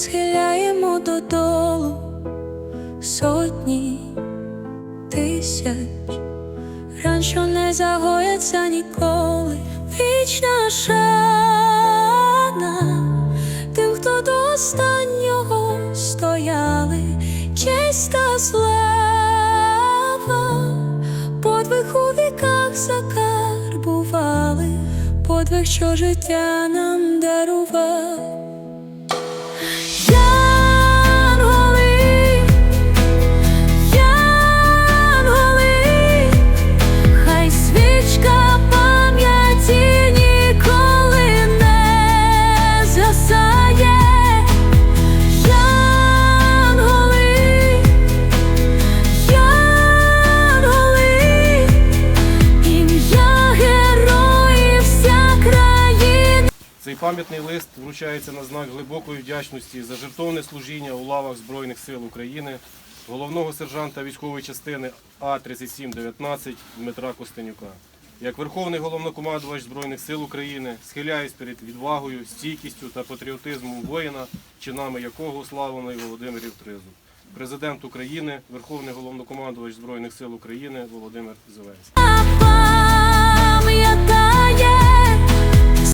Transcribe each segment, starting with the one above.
схиляємо додолу сотні тисяч, ран, що не загояться ніколи, вічна шана тим, хто до останнього стояли, честь та слава, подвиг у віках закарбували, подвиг, що життя нам дарував. Пам'ятний лист вручається на знак глибокої вдячності за жертовне служіння у лавах Збройних сил України головного сержанта військової частини А3719 Дмитра Костенюка. Як Верховний головнокомандувач Збройних сил України схиляюсь перед відвагою, стійкістю та патріотизмом воїна, чинами якого уславлений Володимирів Тризуб. Президент України, Верховний головнокомандувач Збройних сил України Володимир Зеленський.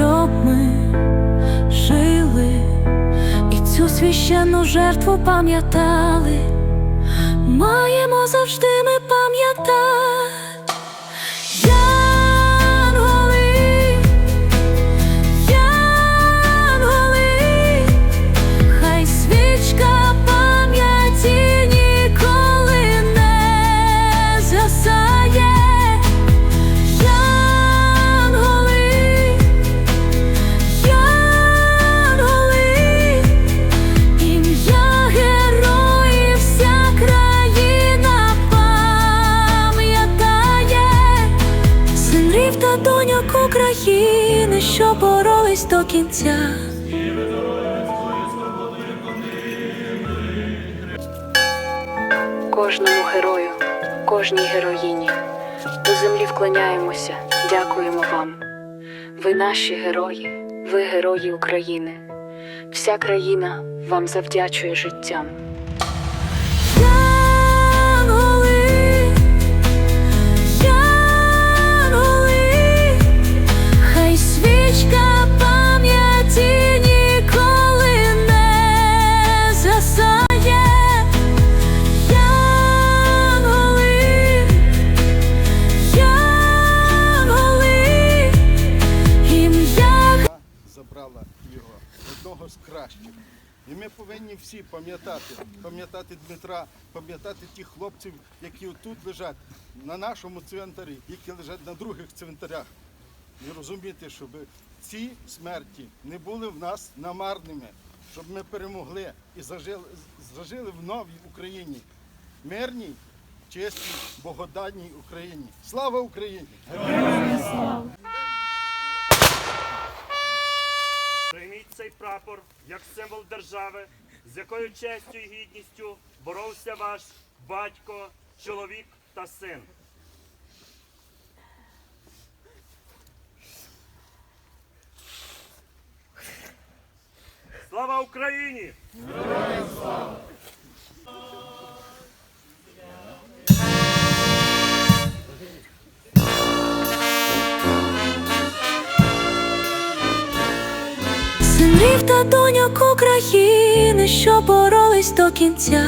щоб ми жили і цю священну жертву пам'ятали. Маємо завжди ми пам'ятати. України, що боролись до кінця. Кожному герою, кожній героїні. До землі вклоняємося, дякуємо вам. Ви наші герої, ви герої України. Вся країна вам завдячує життям. З. І ми повинні всі пам'ятати, пам'ятати Дмитра, пам'ятати тих хлопців, які отут лежать на нашому цвинтарі, які лежать на других цвинтарях. І розуміти, щоб ці смерті не були в нас намарними, щоб ми перемогли і зажили, зажили в новій Україні, мирній, чесній, богоданній Україні. Слава Україні! Прийміть прапор як символ держави, з якою честю і гідністю боровся ваш батько, чоловік та син. Слава Україні! Синрів та доньок України, що боролись до кінця.